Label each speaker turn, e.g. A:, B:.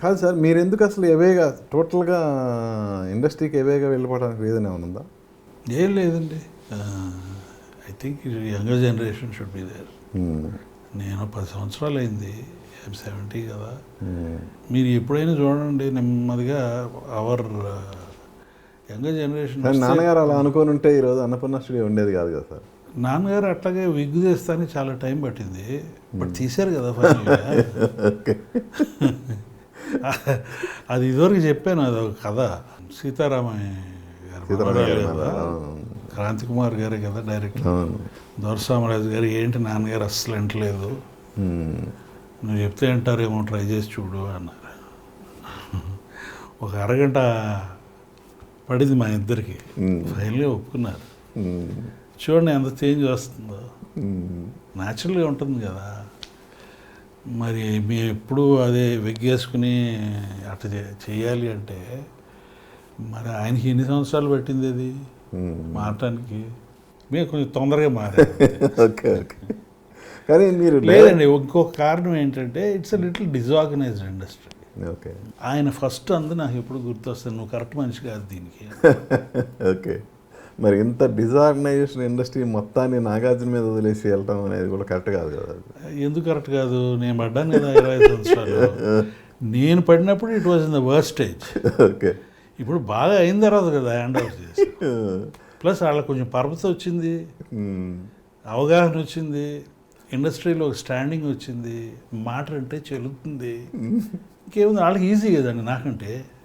A: కాదు సార్ మీరు ఎందుకు అసలు ఎవేగా టోటల్గా ఇండస్ట్రీకి ఎవేగా వెళ్ళిపోవడానికి రీజన్ ఏమైనా ఉందా?
B: ఏం లేదండి. I think younger generation should be there. నేను పది సంవత్సరాలు అయింది. సెవెంటీ కదా.
A: మ్మ్.
B: మీరు ఎప్పుడైనా చూడండి నెమ్మదిగా అవర్ యంగర్ జనరేషన్
A: నాన్నగారు అలా అనుకొని ఉంటే ఈరోజు అన్నపూర్ణ స్టూడియో ఉండేది కాదు కదా సార్.
B: నాన్నగారు అట్లాగే విగ్గు చేస్తానికి చాలా టైం పట్టింది. బట్ తీశారు కదా ఫైనల్గా అది ఇదివరకు చెప్పాను అది ఒక కథ సీతారామయ్య గారు కదా. క్రాంతి కుమార్ గారే కదా డైరెక్టర్
A: అవును
B: దొరసామరాజు గారు ఏంటి నాన్నగారు అస్సలు వింటలేదు. నువ్వు చెప్తే వింటారేమో ట్రై చేసి చూడు అన్నారు ఒక అరగంట పడింది మా ఇద్దరికి. ఫైనల్గా ఒప్పుకున్నారు. చూడండి ఎంత చేంజ్ వస్తుందో. న్యాచురల్గా ఉంటుంది కదా మరి మేము ఎప్పుడు అదే వెగ్గేసుకుని అట్లా చే- చేయాలి అంటే మరి ఆయనకి ఎన్ని సంవత్సరాలు పట్టింది అది. మారటానికి? మేము కొంచెం తొందరగా మారాం
A: ఓకే ఓకే. కానీ మీరు
B: లేదండి ఇంకొక కారణం ఏంటంటే it's a little disorganized industry.
A: Okay.
B: ఆయన ఫస్ట్ అందు నాకు ఎప్పుడు గుర్తొస్తాను నువ్వు కరెక్ట్ మనిషి కాదు దీనికి.
A: ఓకే. మరి ఇంత డిజార్గనైజేషన్ ఇండస్ట్రీ మొత్తాన్ని నాగార్జున మీద వదిలేసి వెళ్ళటం అనేది కూడా కరెక్ట్ కాదు కదా
B: ఎందుకు కరెక్ట్ కాదు? నేను పడ్డాను కదా ఇరవై సంవత్సరాలు. నేను పడినప్పుడు it was in the worst stage
A: okay.
B: ఇప్పుడు బాగా అయిన తర్వాత కదా హ్యాండ్ ఓవర్ చేసి. ప్లస్ వాళ్ళకి కొంచెం పరపతి వచ్చింది. అవగాహన వచ్చింది. ఇండస్ట్రీలో ఒక స్టాండింగ్ వచ్చింది. మాట అంటే చెల్లుతుంది. ఇంకేముంది? వాళ్ళకి ఈజీ కదండి నాకంటే.